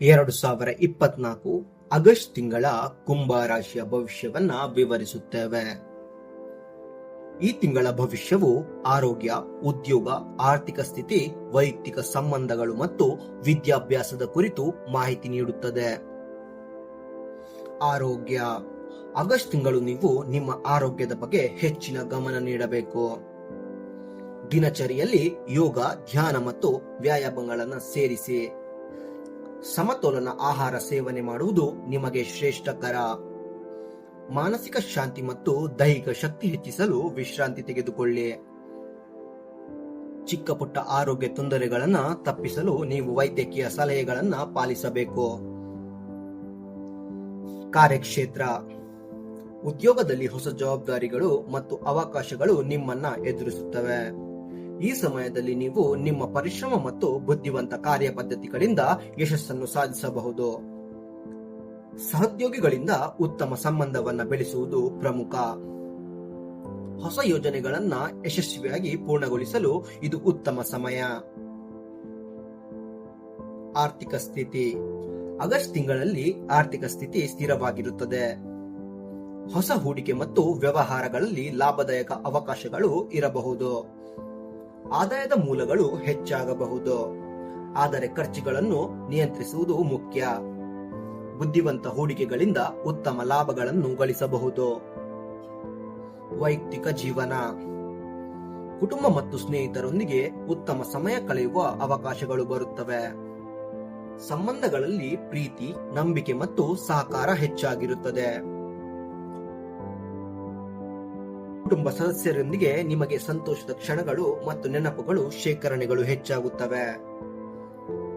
ಎರಡು ಸಾವಿರ ಇಪ್ಪತ್ನಾಲ್ಕು ಆಗಸ್ಟ್ ತಿಂಗಳ ಕುಂಭ ರಾಶಿಯ ಭವಿಷ್ಯವನ್ನ ವಿವರಿಸುತ್ತೇವೆ. ಈ ತಿಂಗಳ ಭವಿಷ್ಯವು ಆರೋಗ್ಯ, ಉದ್ಯೋಗ, ಆರ್ಥಿಕ ಸ್ಥಿತಿ, ವೈಯಕ್ತಿಕ ಸಂಬಂಧಗಳು ಮತ್ತು ವಿದ್ಯಾಭ್ಯಾಸದ ಕುರಿತು ಮಾಹಿತಿ ನೀಡುತ್ತದೆ. ಆರೋಗ್ಯ. ಆಗಸ್ಟ್ ತಿಂಗಳು ನೀವು ನಿಮ್ಮ ಆರೋಗ್ಯದ ಬಗ್ಗೆ ಹೆಚ್ಚಿನ ಗಮನ ನೀಡಬೇಕು. ದಿನಚರಿಯಲ್ಲಿ ಯೋಗ, ಧ್ಯಾನ ಮತ್ತು ವ್ಯಾಯಾಮಗಳನ್ನು ಸೇರಿಸಿ. ಸಮತೋಲನ ಆಹಾರ ಸೇವನೆ ಮಾಡುವುದು ನಿಮಗೆ ಶ್ರೇಷ್ಠಕರ. ಮಾನಸಿಕ ಶಾಂತಿ ಮತ್ತು ದೈಹಿಕ ಶಕ್ತಿ ಹೆಚ್ಚಿಸಲು ವಿಶ್ರಾಂತಿ ತೆಗೆದುಕೊಳ್ಳಿ. ಚಿಕ್ಕ ಪುಟ್ಟ ಆರೋಗ್ಯ ತೊಂದರೆಗಳನ್ನು ತಪ್ಪಿಸಲು ನೀವು ವೈದ್ಯಕೀಯ ಸಲಹೆಗಳನ್ನು ಪಾಲಿಸಬೇಕು. ಕಾರ್ಯಕ್ಷೇತ್ರ. ಉದ್ಯೋಗದಲ್ಲಿ ಹೊಸ ಜವಾಬ್ದಾರಿಗಳು ಮತ್ತು ಅವಕಾಶಗಳು ನಿಮ್ಮನ್ನ ಎದುರಿಸುತ್ತವೆ. ಈ ಸಮಯದಲ್ಲಿ ನೀವು ನಿಮ್ಮ ಪರಿಶ್ರಮ ಮತ್ತು ಬುದ್ಧಿವಂತ ಕಾರ್ಯಪದ್ಧತಿಗಳಿಂದ ಯಶಸ್ಸನ್ನು ಸಾಧಿಸಬಹುದು. ಸಹೋದ್ಯೋಗಿಗಳಿಂದ ಉತ್ತಮ ಸಂಬಂಧವನ್ನು ಬೆಳೆಸುವುದು ಪ್ರಮುಖ. ಹೊಸ ಯೋಜನೆಗಳನ್ನ ಯಶಸ್ವಿಯಾಗಿ ಪೂರ್ಣಗೊಳಿಸಲು ಇದು ಉತ್ತಮ ಸಮಯ. ಆರ್ಥಿಕ ಸ್ಥಿತಿ. ಆಗಸ್ಟ್ ತಿಂಗಳಲ್ಲಿ ಆರ್ಥಿಕ ಸ್ಥಿತಿ ಸ್ಥಿರವಾಗಿರುತ್ತದೆ. ಹೊಸ ಹೂಡಿಕೆ ಮತ್ತು ವ್ಯವಹಾರಗಳಲ್ಲಿ ಲಾಭದಾಯಕ ಅವಕಾಶಗಳು ಇರಬಹುದು. ಆದಾಯದ ಮೂಲಗಳು ಹೆಚ್ಚಾಗಬಹುದು. ಆದರೆ ಖರ್ಚುಗಳನ್ನು ನಿಯಂತ್ರಿಸುವುದು ಮುಖ್ಯ. ಬುದ್ಧಿವಂತ ಹೂಡಿಕೆಗಳಿಂದ ಉತ್ತಮ ಲಾಭಗಳನ್ನು ಗಳಿಸಬಹುದು. ವೈಯಕ್ತಿಕ ಜೀವನ. ಕುಟುಂಬ ಮತ್ತು ಸ್ನೇಹಿತರೊಂದಿಗೆ ಉತ್ತಮ ಸಮಯ ಕಳೆಯುವ ಅವಕಾಶಗಳು ಬರುತ್ತವೆ. ಸಂಬಂಧಗಳಲ್ಲಿ ಪ್ರೀತಿ, ನಂಬಿಕೆ ಮತ್ತು ಸಹಕಾರ ಹೆಚ್ಚಾಗಿರುತ್ತದೆ. ಕುಟುಂಬ ಸದಸ್ಯರೊಂದಿಗೆ ನಿಮಗೆ ಸಂತೋಷದ ಕ್ಷಣಗಳು ಮತ್ತು ನೆನಪುಗಳು, ಶೇಖರಣೆಗಳು ಹೆಚ್ಚಾಗುತ್ತವೆ.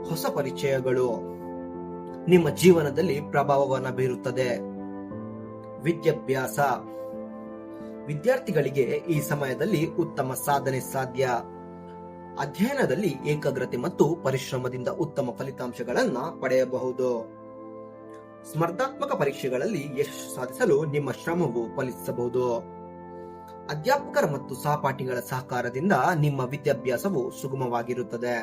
ಹೊಸ ಪರಿಚಯಗಳು. ನಿಮ್ಮ ಜೀವನದಲ್ಲಿ ಪ್ರಭಾವವನ್ನು ಬೀರುತ್ತದೆ. ವಿದ್ಯಾಭ್ಯಾಸ. ವಿದ್ಯಾರ್ಥಿಗಳಿಗೆ ಈ ಸಮಯದಲ್ಲಿ ಉತ್ತಮ ಸಾಧನೆ ಸಾಧ್ಯ. ಅಧ್ಯಯನದಲ್ಲಿ ಏಕಾಗ್ರತೆ ಮತ್ತು ಪರಿಶ್ರಮದಿಂದ ಉತ್ತಮ ಫಲಿತಾಂಶಗಳನ್ನ ಪಡೆಯಬಹುದು. ಸ್ಪರ್ಧಾತ್ಮಕ ಪರೀಕ್ಷೆಗಳಲ್ಲಿ ಯಶಸ್ಸು ಸಾಧಿಸಲು ನಿಮ್ಮ ಶ್ರಮವು ಫಲಿಸಬಹುದು. ಅಧ್ಯಾಪಕರ ಮತ್ತು ಸಹಪಾಠಿಗಳ ಸಹಕಾರದಿಂದ ನಿಮ್ಮ ವಿದ್ಯಾಭ್ಯಾಸವು ಸುಗಮವಾಗಿರುತ್ತದೆ.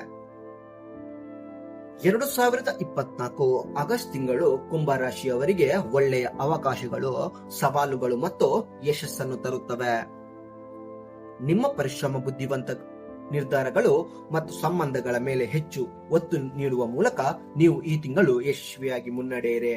ಎರಡು ಸಾವಿರದ ಇಪ್ಪತ್ನಾಲ್ಕು ಆಗಸ್ಟ್ ತಿಂಗಳು ಕುಂಭ ರಾಶಿಯವರಿಗೆ ಒಳ್ಳೆಯ ಅವಕಾಶಗಳು, ಸವಾಲುಗಳು ಮತ್ತು ಯಶಸ್ಸನ್ನು ತರುತ್ತವೆ. ನಿಮ್ಮ ಪರಿಶ್ರಮ, ಬುದ್ಧಿವಂತ ನಿರ್ಧಾರಗಳು ಮತ್ತು ಸಂಬಂಧಗಳ ಮೇಲೆ ಹೆಚ್ಚು ಒತ್ತು ನೀಡುವ ಮೂಲಕ ನೀವು ಈ ತಿಂಗಳು ಯಶಸ್ವಿಯಾಗಿ ಮುನ್ನಡೆಯಿರಿ.